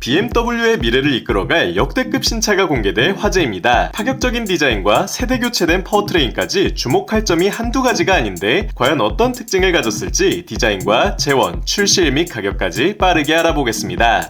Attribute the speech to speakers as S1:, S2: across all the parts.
S1: BMW의 미래를 이끌어갈 역대급 신차가 공개돼 화제입니다. 파격적인 디자인과 세대 교체된 파워트레인까지 주목할 점이 한두 가지가 아닌데 과연 어떤 특징을 가졌을지 디자인과 재원, 출시일 및 가격까지 빠르게 알아보겠습니다.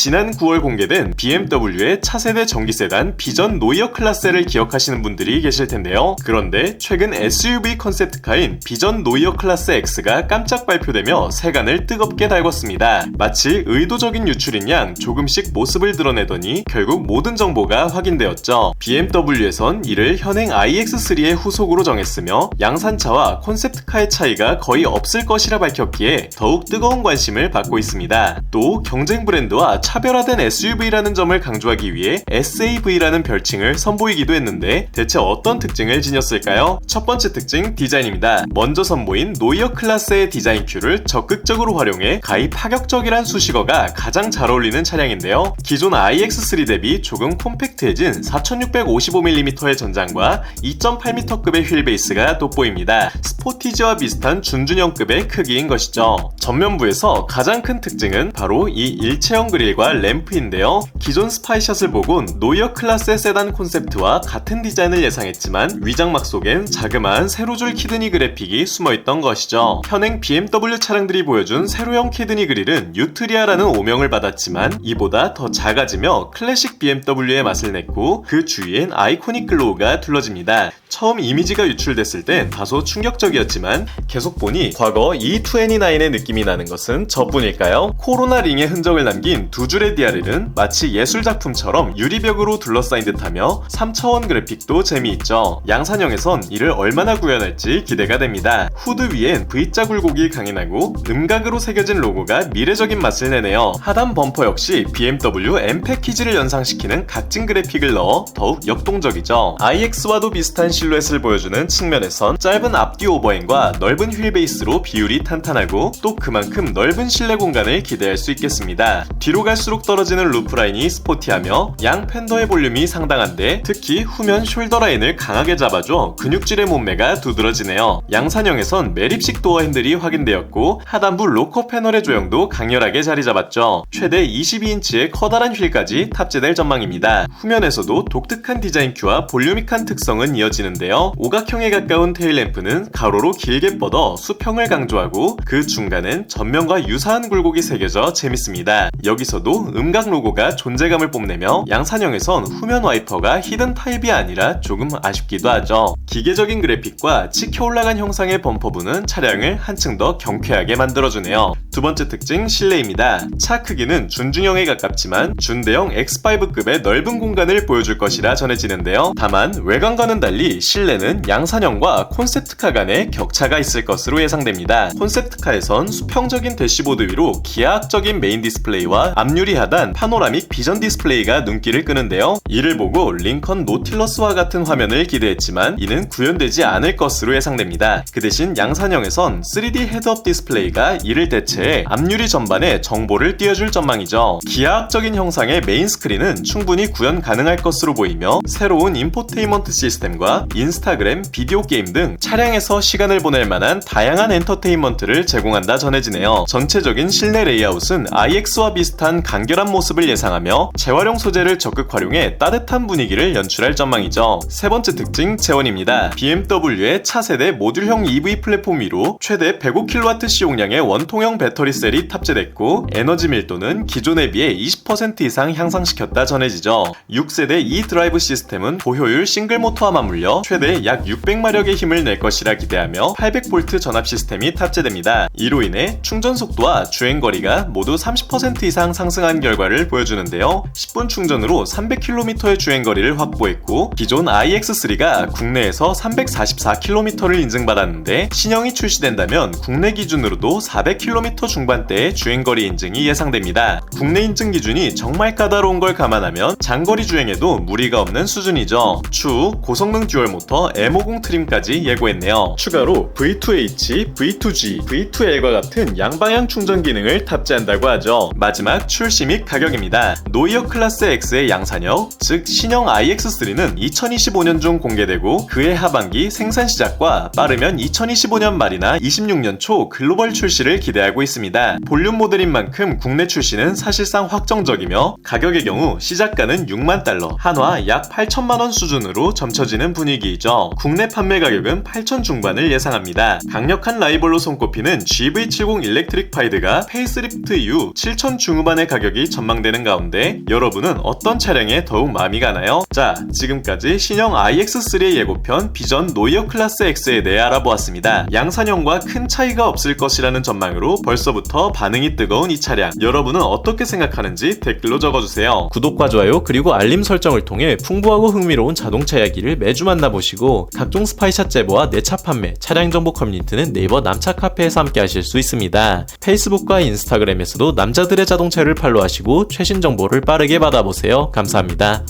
S1: 지난 9월 공개된 BMW의 차세대 전기 세단 비전 노이어 클라스를 기억하시는 분들이 계실 텐데요. 그런데 최근 SUV 컨셉트카인 비전 노이어 클라스 X가 깜짝 발표되며 세간을 뜨겁게 달궜습니다. 마치 의도적인 유출인 양 조금씩 모습을 드러내더니 결국 모든 정보가 확인되었죠. BMW에선 이를 현행 iX3의 후속으로 정했으며 양산차와 컨셉트카의 차이가 거의 없을 것이라 밝혔기에 더욱 뜨거운 관심을 받고 있습니다. 또 경쟁 브랜드와 차별화된 SUV라는 점을 강조하기 위해 SAV라는 별칭을 선보이기도 했는데 대체 어떤 특징을 지녔을까요? 첫 번째 특징 디자인입니다. 먼저 선보인 노이어 클래스의 디자인 큐를 적극적으로 활용해 가히 파격적이란 수식어가 가장 잘 어울리는 차량인데요. 기존 iX3 대비 조금 콤팩트해진 4655mm의 전장과 2.8m급의 휠베이스가 돋보입니다. 스포티지와 비슷한 준준형급의 크기인 것이죠. 전면부에서 가장 큰 특징은 바로 이 일체형 그릴 과 램프인데요. 기존 스파이샷을 보곤 노이어 클래스의 세단 콘셉트와 같은 디자인을 예상했지만 위장막 속엔 자그마한 세로줄 키드니 그래픽이 숨어있던 것이죠. 현행 BMW 차량들이 보여준 세로형 키드니 그릴은 유트리아라는 오명을 받았지만 이보다 더 작아지며 클래식 BMW의 맛을 냈고 그 주위엔 아이코닉 글로우가 둘러집니다. 처음 이미지가 유출됐을 땐 다소 충격적이었지만 계속 보니 과거 E29의 느낌이 나는 것은 저뿐일까요? 코로나 링의 흔적을 남긴 두 디아릴은 마치 예술작품처럼 유리벽으로 둘러싸인 듯하며 3차원 그래픽도 재미있죠. 양산형에선 이를 얼마나 구현할지 기대가 됩니다. 후드 위엔 V자 굴곡이 강인하고 음각으로 새겨진 로고가 미래적인 맛을 내네요. 하단 범퍼 역시 BMW M 패키지를 연상시키는 각진 그래픽을 넣어 더욱 역동적이죠. iX와도 비슷한 실루엣을 보여주는 측면에선 짧은 앞뒤 오버행과 넓은 휠 베이스로 비율이 탄탄하고 또 그만큼 넓은 실내 공간을 기대할 수 있겠습니다. 뒤로 갈수록 떨어지는 루프라인이 스포티하며 양 팬더의 볼륨이 상당한데 특히 후면 숄더 라인을 강하게 잡아줘 근육질의 몸매가 두드러지네요. 양산형에선 매립식 도어 핸들이 확인되었고 하단부 로커 패널의 조형도 강렬하게 자리 잡았죠. 최대 22인치의 커다란 휠까지 탑재될 전망입니다. 후면에서도 독특한 디자인 큐와 볼유믹한 특성은 이어지는데요. 오각형에 가까운 테일램프는 가로로 길게 뻗어 수평을 강조하고 그 중간엔 전면과 유사한 굴곡이 새겨져 재밌습니다. 여기서 도 음각 로고가 존재감을 뽐내며 양산형에선 후면 와이퍼가 히든 타입이 아니라 조금 아쉽기도 하죠. 기계적인 그래픽과 치켜 올라간 형상의 범퍼부는 차량을 한층 더 경쾌하게 만들어주네요. 두 번째 특징 실내입니다. 차 크기는 준중형에 가깝지만 준대형 X5급의 넓은 공간을 보여줄 것이라 전해지는데요. 다만 외관과는 달리 실내는 양산형과 콘셉트카 간의 격차가 있을 것으로 예상됩니다. 콘셉트카에선 수평적인 대시보드 위로 기하학적인 메인 디스플레이와 앞 유리 하단 파노라믹 비전 디스플레이가 눈길을 끄는데요. 이를 보고 링컨 노틸러스와 같은 화면을 기대했지만 이는 구현되지 않을 것으로 예상됩니다. 그 대신 양산형에선 3D 헤드업 디스플레이가 이를 대체해 앞유리 전반에 정보를 띄워줄 전망이죠. 기하학적인 형상의 메인 스크린은 충분히 구현 가능할 것으로 보이며 새로운 인포테인먼트 시스템과 인스타그램, 비디오 게임 등 차량에서 시간을 보낼 만한 다양한 엔터테인먼트를 제공한다 전해지네요. 전체적인 실내 레이아웃은 iX와 비슷한 간결한 모습을 예상하며 재활용 소재를 적극 활용해 따뜻한 분위기를 연출할 전망이죠. 세 번째 특징 재원입니다. BMW의 차세대 모듈형 EV 플랫폼 위로 최대 105kW 시용량의 원통형 배터리 셀이 탑재됐고 에너지 밀도는 기존에 비해 20% 이상 향상시켰다 전해지죠. 6세대 E 드라이브 시스템은 고효율 싱글 모터와 맞물려 최대 약 600마력의 힘을 낼 것이라 기대하며 800V 전압 시스템이 탑재됩니다. 이로 인해 충전 속도와 주행 거리가 모두 30% 이상 상승 한 결과를 보여주는데요. 10분 충전으로 300km의 주행 거리를 확보했고 기존 iX3가 국내에서 344km를 인증받았는데 신형이 출시된다면 국내 기준으로도 400km 중반대의 주행 거리 인증이 예상됩니다. 국내 인증 기준이 정말 까다로운 걸 감안하면 장거리 주행에도 무리가 없는 수준이죠. 추후 고성능 듀얼 모터 M50 트림까지 예고했네요. 추가로 V2H, V2G, V2L과 같은 양방향 충전 기능을 탑재한다고 하죠. 마지막 출시 및 가격입니다. 노이어 클래스 X의 양산형, 즉 신형 iX3는 2025년 중 공개되고 그해 하반기 생산 시작과 빠르면 2025년 말이나 26년 초 글로벌 출시를 기대하고 있습니다. 볼륨 모델인 만큼 국내 출시는 사실상 확정적이며 가격의 경우 시작가는 6만 달러, 한화 약 8천만 원 수준으로 점쳐지는 분위기이죠. 국내 판매 가격은 8천 중반을 예상합니다. 강력한 라이벌로 손꼽히는 GV70 일렉트릭 파이드가 페이스리프트 이후 7천 중후반의 가격이 전망되는 가운데 여러분은 어떤 차량에 더욱 마음이 가나요? 자, 지금까지 신형 iX3의 예고편 비전 노이어 클래스 X에 대해 알아보았습니다. 양산형과 큰 차이가 없을 것이라는 전망으로 벌써부터 반응이 뜨거운 이 차량 여러분은 어떻게 생각하는지 댓글로 적어주세요.
S2: 구독과 좋아요 그리고 알림 설정을 통해 풍부하고 흥미로운 자동차 이야기를 매주 만나보시고 각종 스파이샷 제보와 내차 판매, 차량 정보 커뮤니티는 네이버 남차 카페에서 함께 하실 수 있습니다. 페이스북과 인스타그램에서도 남자들의 자동차를 팔로우 하시고 최신 정보를 빠르게 받아보세요. 감사합니다.